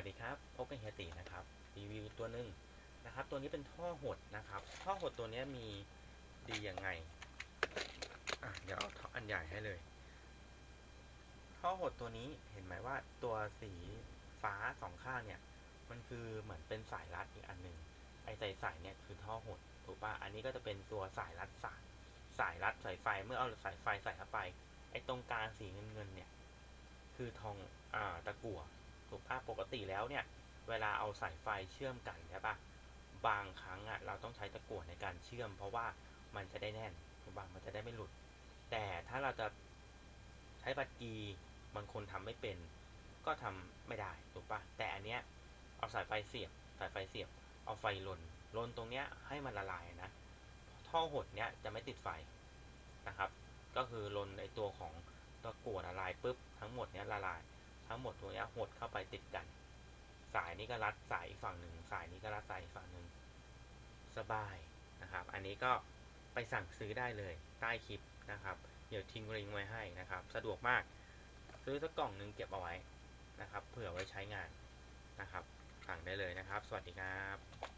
วัสดีครับพบกับเฮียตีนะครับรีวิวตัวหนึ่งนะครับ ตัวนี้เป็นท่อหดนะครับ ท่อหดตัวนี้มีดียังไงอะเดี๋ยวเอาท่ออันใหญ่ให้เลย ท่อหดตัวนี้เห็นไหมว่าตัวสีฟ้าสองข้างเนี่ย มันคือเหมือนเป็นสายรัดอีกอันหนึ่งไอ้สายสายเนี่ยคือท่อหดถูกปะอันนี้ก็จะเป็นตัวสายรัดสายสายรัดสายไฟเมื่อเอาสายไฟใส่เข้าไป ไอ้ตรงกลางสีเงินเงินเนี่ย คือทองอ่าตะกั่ว ถูกปะปกติแล้วเนี่ย เวลาเอาสายไฟเชื่อมกันใช่ปะบางครั้งอะเราต้องใช้ตะกั่วในการเชื่อม เพราะว่ามันจะได้แน่นถูกปะมันจะได้ไม่หลุด แต่ถ้าเราจะใช้บัตรกีบางคนทำไม่เป็น ก็ทำไม่ได้ถูกปะแต่อันเนี้ยเอาสายไฟเสียบ สายไฟเสียบ เอาไฟลนลนตรงเนี้ยให้มันละลายนะ ท่อหดเนี้ยจะไม่ติดไฟนะครับ ก็คือลนในตัวของตะกั่วละลายปุ๊บทั้งหมดเนี้ยละลาย ทั้งหมดตัวนี้หดเข้าไปติดกัน สายนี้ก็รัดสายอีกฝั่งหนึ่ง สายนี้ก็รัดสายอีกฝั่งหนึ่ง สบายนะครับ อันนี้ก็ไปสั่งซื้อได้เลยใต้คลิปนะครับ เดี๋ยวทิ้งลิงก์ไว้ให้นะครับ สะดวกมาก ซื้อสักกล่องหนึ่งเก็บเอาไว้นะครับ เผื่อไว้ใช้งานนะครับ สั่งได้เลยนะครับ สวัสดีครับ